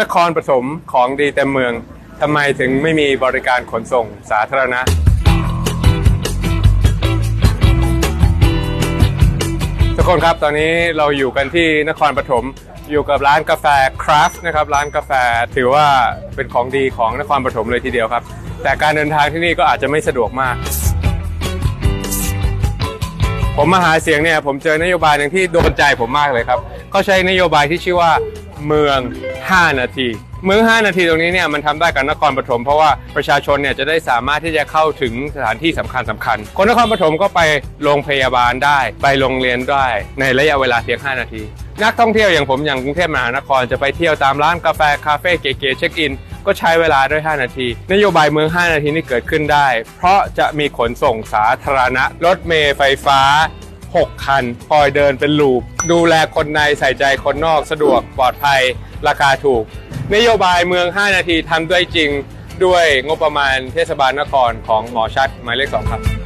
นครปฐมของดีเต็มเมืองทำไมถึงไม่มีบริการขนส่งสาธารณะ ทุกคนครับตอนนี้เราอยู่กันที่นครปฐมอยู่กับร้านกาแฟคราฟนะครับร้านกาแฟถือว่าเป็นของดีของนครปฐมเลยทีเดียวครับ แต่การเดินทางที่นี่ก็อาจจะไม่สะดวกมาก ผมมาหาเสียงเนี่ยผมเจอนโยบายหนึ่งที่โดนใจผมมากเลยครับเขาใช้นโยบายที่ชื่อว่า เมือง 5 นาทีเมือง 5 นาทีตรงนี้เนี่ยมันทำได้กับนครปฐมเพราะว่าประชาชนเนี่ยจะได้สามารถที่จะเข้าถึงสถานที่สำคัญสำคัญ คนนครปฐมก็ไปโรงพยาบาลได้ ไปโรงเรียนได้ ในระยะเวลาเพียง 5 นาที นักท่องเที่ยวอย่างผมอย่างกรุงเทพมหานครจะไปเที่ยวตามร้านกาแฟคาเฟ่เก๋ๆเช็คอินก็ใช้เวลาด้วย 5 นาที นโยบายเมือง 5 นาทีนี่เกิดขึ้นได้ เพราะจะมีขนส่งสาธารณะ รถเมล์ไฟฟ้า 6 คัน คอยเดินเป็นลูป ดูแลคนในใส่ใจคนนอกสะดวกปลอดภัยราคาถูก นโยบายเมือง 5 นาทีทำด้วยจริง ด้วยงบประมาณเทศบาลนครของหมอชัดหมายเลข2ครับ